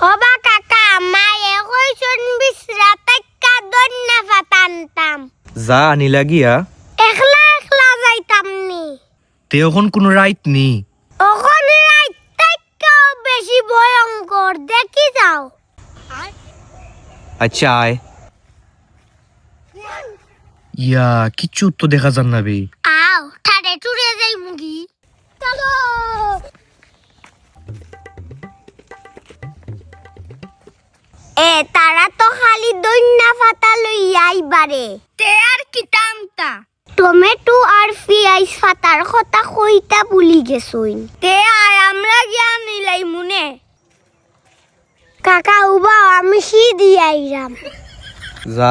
অবা কাকা মায়ে কইছন বিশ্রা তাক্কা দন্যা ফাতানতাম যা আনিলা গিয়া। একলা একলা যাইতাম নি। তে এখন কোনো রাইট নি। ওখানে রাইত তাক্কাও বেশি ভয়ঙ্কর দেখি যাও। আচ্ছা আয়। ইয়া কিচ্ছু তো দেখা যান না বে। তারা তো খালি দৈন্যা ফাতা লইয়া আইবারে। তে আর কি টামতা টমেটো আর পিয়াজ ফাতার কথা কইতা ভুলি গেছইন। তে আর আমরা গিয়া নিলাই মুনে। কাকা উবা আমি সি দিয়ে আইরাম। যা।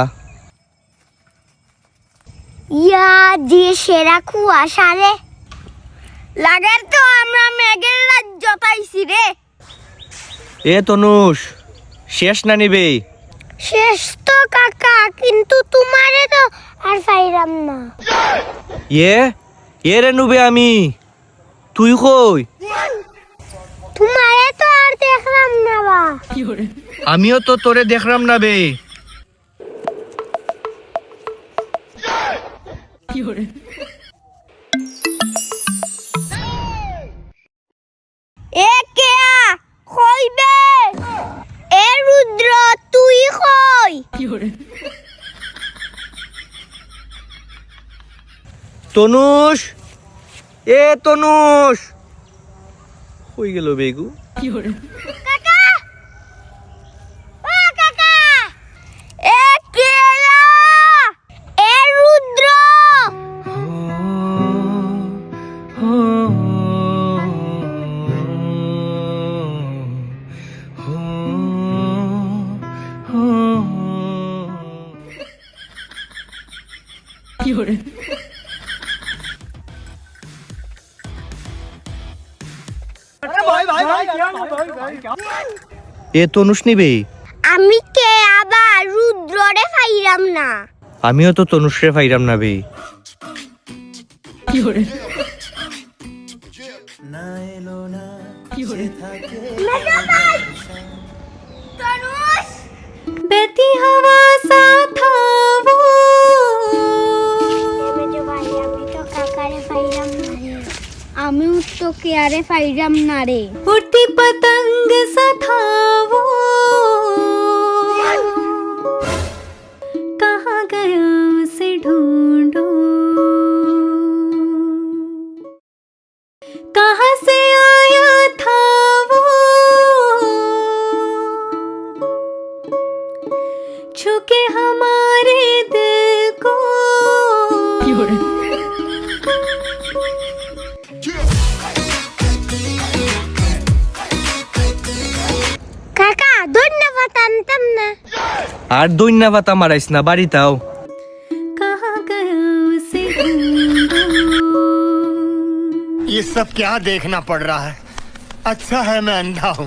ইয়া যে সেরা কুয়াশা রে লাগের তো আমরা মেঘের রাজ্য পাইছি রে। এ তনুষ শেষ না নিবে? শেষ তো কাকা কিন্তু তোমারে তো আর পাইরাম না। ইয়ে এ রে নুবে আমি তুই কই? তোমারে তো আর দেখলাম না বা। আমিও তো তোরে দেখলাম না বে। এ তনুষ এ তনুষ কই গেল বেগু? কাকা! ও কাকা! এ এ তো তনুষ নিবে? আমি কে? আবার রুদ্ররে ফাইরাম না। আমিও তো তনুষরে ফাইরাম না বে। বেতি হওয়া সাথা वो आमी उठतो की अरे फायजा म्हणणारे पतंग सथा আর দৈন্যা পাতা মারাইস না বাড়িতাও कहाँ गया उसे ढूंढो ये सब क्या देखना पड़ रहा है अच्छा है मैं अंधा हूँ